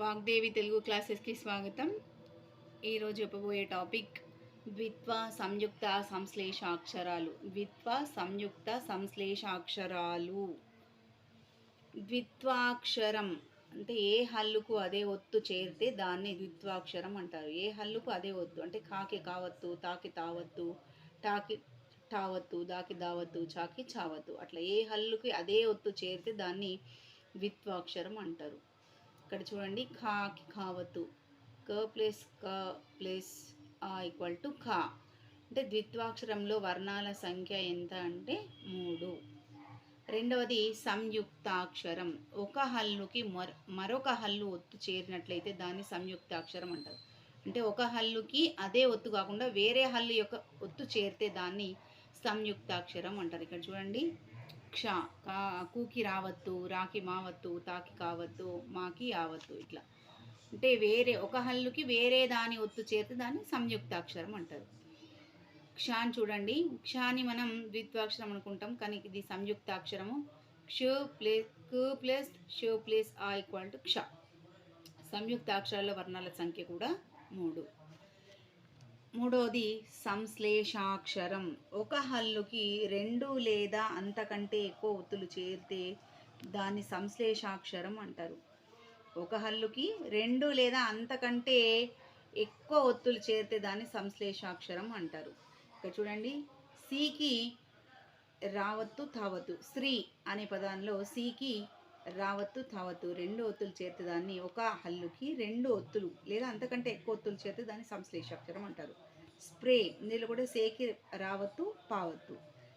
వాగ్దేవి తెలుగు క్లాసెస్కి స్వాగతం. ఈరోజు చెప్పబోయే టాపిక్ ద్విత్వ సంయుక్త సంశ్లేషాక్షరాలు. ద్విత్వ సంయుక్త సంశ్లేషాక్షరాలు. ద్విత్వాక్షరం అంటే ఏ హల్లుకు అదే ఒత్తు చేరితే దాన్ని ద్విత్వాక్షరం అంటారు. ఏ హల్లుకు అదే ఒత్తు అంటే కాకి కావత్తు తాకి తావత్తు టాకి టావత్తు దాకి దావత్తు చాకి చావత్తు. అట్లా ఏ హల్లుకి అదే ఒత్తు చేరితే దాన్ని ద్విత్వాక్షరం అంటారు. ఇక్కడ చూడండి ఖాకి ఖావతు. క ప్లస్ క ప్లస్ ఆ ఈక్వల్ టు ఖా. అంటే ద్విత్వాక్షరంలో వర్ణాల సంఖ్య ఎంత అంటే మూడు. రెండవది సంయుక్తాక్షరం. ఒక హల్లుకి మరొక హల్లు ఒత్తు చేరినట్లయితే దాన్ని సంయుక్తాక్షరం అంటారు. అంటే ఒక హల్లుకి అదే ఒత్తు కాకుండా వేరే హల్లు యొక్క ఒత్తు చేరితే దాన్ని సంయుక్తాక్షరం అంటారు. ఇక్కడ చూడండి క్ష కా కూకి రావద్దు రాకి మావత్తు తాకి కావద్దు మాకి ఆవద్దు ఇట్లా. అంటే వేరే ఒక హల్లుకి వేరే దాని ఒత్తు చేతి దాన్ని సంయుక్తాక్షరం అంటారు. క్షాన్ చూడండి క్షాని మనం ద్విత్వాక్షరం అనుకుంటాం కానీ ఇది సంయుక్తాక్షరము. క్ష ప్లస్కు ప్లస్ షో ప్లస్ ఆ ఈక్వల్ టు క్ష. సంయుక్తాక్షరాల వర్ణాల సంఖ్య కూడా మూడు. మూడోది సంశ్లేషాక్షరం. ఒక హల్లుకి రెండు లేదా అంతకంటే ఎక్కువ ఒత్తులు చేరితే దాన్ని సంశ్లేషాక్షరం అంటారు. ఒక హల్లుకి రెండు లేదా అంతకంటే ఎక్కువ ఒత్తులు చేరితే దాన్ని సంశ్లేషాక్షరం అంటారు. ఇక్కడ చూడండి సికి రావత్తు తావత్తు శ్రీ అనే పదాల్లో సికి రావత్తు తావత్తు రెండు ఒత్తులు చేరితే దాన్ని ఒక హల్లుకి రెండు ఒత్తులు లేదా అంతకంటే ఎక్కువ ఒత్తులు చేతి దాన్ని సంశ్లేషాక్షరం అంటారు. స్ప్రే ఇందులో కూడా సేకి రావత్తు పావత్తు.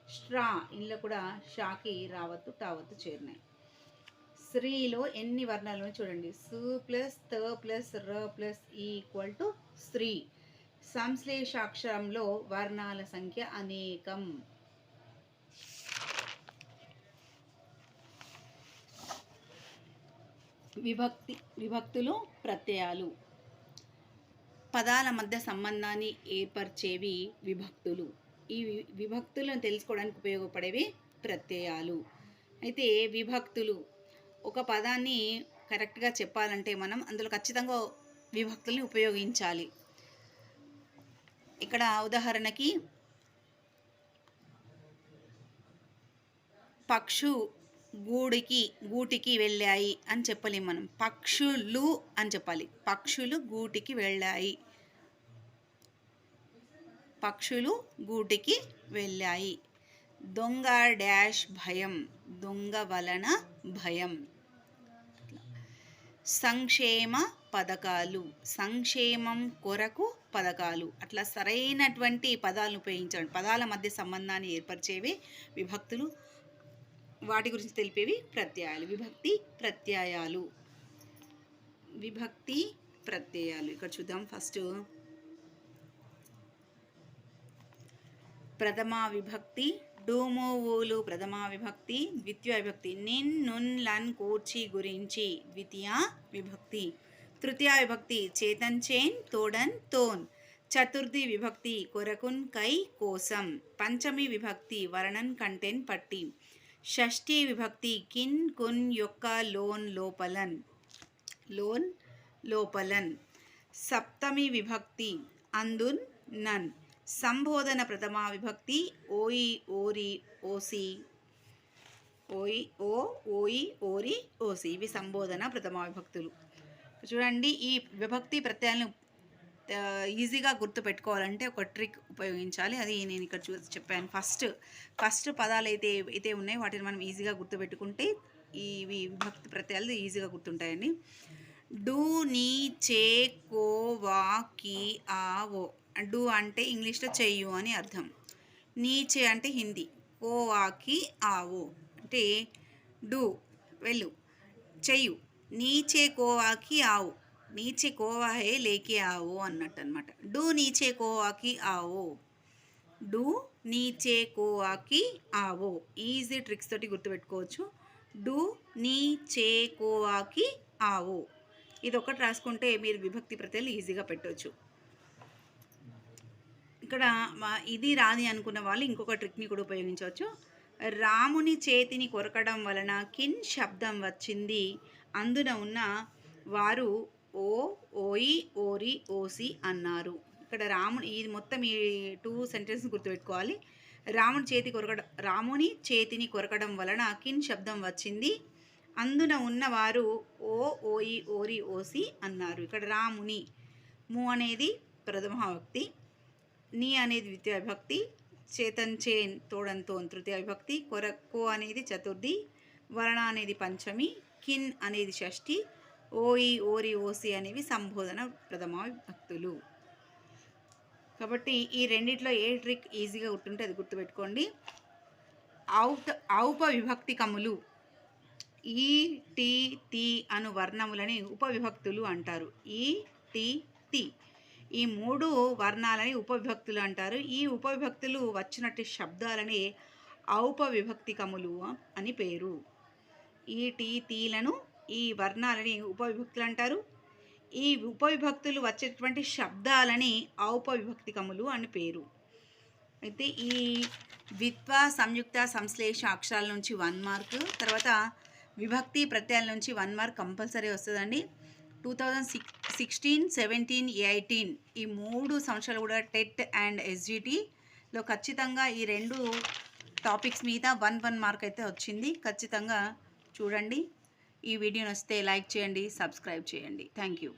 స్ట్రా ఇందులో కూడా షాకి రావత్తు తావత్తు చేరినాయి. స్త్రీలో ఎన్ని వర్ణాలు చూడండి. సు ప్లస్ త ప్లస్ ర ప్లస్ ఈక్వల్ టు స్త్రీ సంశ్లేషాక్షరంలో వర్ణాల సంఖ్య అనేకం. విభక్తి విభక్తులు ప్రత్యయాలు. పదాల మధ్య సంబంధాన్ని ఏర్పరిచేవి విభక్తులు. ఈ విభక్తులను తెలుసుకోవడానికి ఉపయోగపడేవి ప్రత్యయాలు. అయితే విభక్తులు ఒక పదాన్ని కరెక్ట్గా చెప్పాలంటే మనం అందులో ఖచ్చితంగా విభక్తుల్ని ఉపయోగించాలి. ఇక్కడ ఉదాహరణకి పక్షు గూడికి గూటికి వెళ్ళాయి అని చెప్పలేము మనం. పక్షులు అని చెప్పాలి. పక్షులు గూటికి వెళ్ళాయి. పక్షులు గూటికి వెళ్ళాయి. దొంగ డాష్ భయం దొంగ వలన భయం. సంక్షేమ పథకాలు సంక్షేమం కొరకు పథకాలు. అట్లా సరైనటువంటి పదాలను ఉపయోగించండి పదాల మధ్య సంబంధాన్ని ఏర్పరిచేవి విభక్తులు. వాటి గురించి తెలిపేవి ప్రత్యయాలు. విభక్తి ప్రత్యయాలు. విభక్తి ప్రత్యయాలు. ఇక్కడ చూద్దాం ఫస్ట్. ప్రథమా విభక్తి డోమోవోలు ప్రథమా విభక్తి ద్వితీయ విభక్తి. నిన్ నున్ లన్ కూర్చి గురించి. ద్వితీయ విభక్తి. తృతీయ విభక్తి చేతన్ చేన్ తోడన్ తోన్. చతుర్థి విభక్తి కొరకున్ కై కోసం పంచమి విభక్తి వర్ణన్ కంటెన్ పట్టి. షష్ఠీ విభక్తి కిన్ కున్ యొక్క లోన్ లోపలన్. లోన్ లోపలన్. సప్తమి విభక్తి అందున్ నన్. సంబోధన ప్రథమా విభక్తి ఓయి ఓరి ఓసి. ఓయి ఓ ఓయి ఓరి ఓసి ఇవి సంబోధన ప్రథమా విభక్తులు. చూడండి ఈ విభక్తి ప్రత్యయాలను ఈజీగా గుర్తుపెట్టుకోవాలంటే ఒక ట్రిక్ ఉపయోగించాలి. అది నేను ఇక్కడ చూ చెప్పాను. ఫస్ట్ ఫస్ట్ పదాలు అయితే అయితే ఉన్నాయో. వాటిని మనం ఈజీగా గుర్తుపెట్టుకుంటే ఇవి విభక్తి ప్రత్యయాలు ఈజీగా గుర్తుంటాయండి. డు నీ చే కో వా కి ఆ ఓ. డు అంటే ఇంగ్లీష్లో చెయ్యు అని అర్థం. నీచే అంటే హిందీ. కోవాకి ఓ. అంటే డు వెళ్ళు. చెయ్యు. నీచే కోవాకి ఆవు నీచే కోవా హే లేకే ఆవో అన్నట్టు అనమాట do niche కోవాకి Ao. Do niche కోవాకి Ao. Easy tricks తోటి గుర్తుపెట్టుకోవచ్చు. డు నీచే కోవాకి ఆవో. ఇది ఒకటి రాసుకుంటే మీరు విభక్తి ప్రత్యయాలు ఈజీగా పెట్టవచ్చు ఇక్కడ ఇది రాని అనుకున్న వాళ్ళు ఇంకొక ట్రిక్ని కూడా ఉపయోగించవచ్చు. రాముని చేతిని కొరకడం వలన కిన్ శబ్దం వచ్చింది. అందున ఉన్న వారు ఓ ఓయి ఓరి ఓసి అన్నారు. ఇక్కడ రాముని ఇది మొత్తం ఈ టూ సెంటెన్స్ గుర్తుపెట్టుకోవాలి. రాముని చేతి కొరకడం రాముని చేతిని కొరకడం వలన కిన్ శబ్దం వచ్చింది. అందున ఉన్నవారు ఓ ఓయి ఓరి ఓసి అన్నారు. ఇక్కడ రాముని ము అనేది ప్రథమ భక్తి నీ అనేది ద్వితీయ విభక్తి చేతన్ చేన్ తోడంతో తృతీయ విభక్తి కొరకో అనేది చతుర్థి వరణ అనేది పంచమి కిన్ అనేది షష్ఠి ఓయి ఓరి ఓసి అనేవి సంబోధన ప్రథమ విభక్తులు కాబట్టి ఈ రెండిట్లో ఏ ట్రిక్ ఈజీగా గుర్తుంటే అది గుర్తుపెట్టుకోండి. ఔత ఔప విభక్తికములు ఈ టి తి అను వర్ణములని ఉపవిభక్తులు అంటారు. ఈ టి తి. ఈ మూడు వర్ణాలని ఉపవిభక్తులు అంటారు. ఈ ఉపవిభక్తులు వచ్చినట్టు శబ్దాలని ఔపవిభక్తికములు అని పేరు. ఈ టీ తీలను ఈ వర్ణాలని ఉపవిభక్తులు అంటారు ఈ ఉపవిభక్తులు వచ్చేటువంటి శబ్దాలని ఔపవిభక్తికములు అని పేరు. అయితే ఈ ద్విత్వ సంయుక్త సంశ్లేష అక్షరాల నుంచి వన్ మార్క్ తర్వాత విభక్తి ప్రత్యయాల నుంచి వన్ మార్క్ కంపల్సరీ వస్తుందండి. Two thousand six sixteen seventeen eighteen ఈ మూడు సంవత్సరాలు కూడా టెట్ అండ్ ఎస్జిటిలో ఖచ్చితంగా ఈ రెండు టాపిక్స్ మీద వన్ వన్ మార్క్ అయితే వచ్చింది. ఖచ్చితంగా చూడండి. ఈ వీడియోని వస్తే లైక్ చేయండి సబ్స్క్రైబ్ చేయండి. Thank you.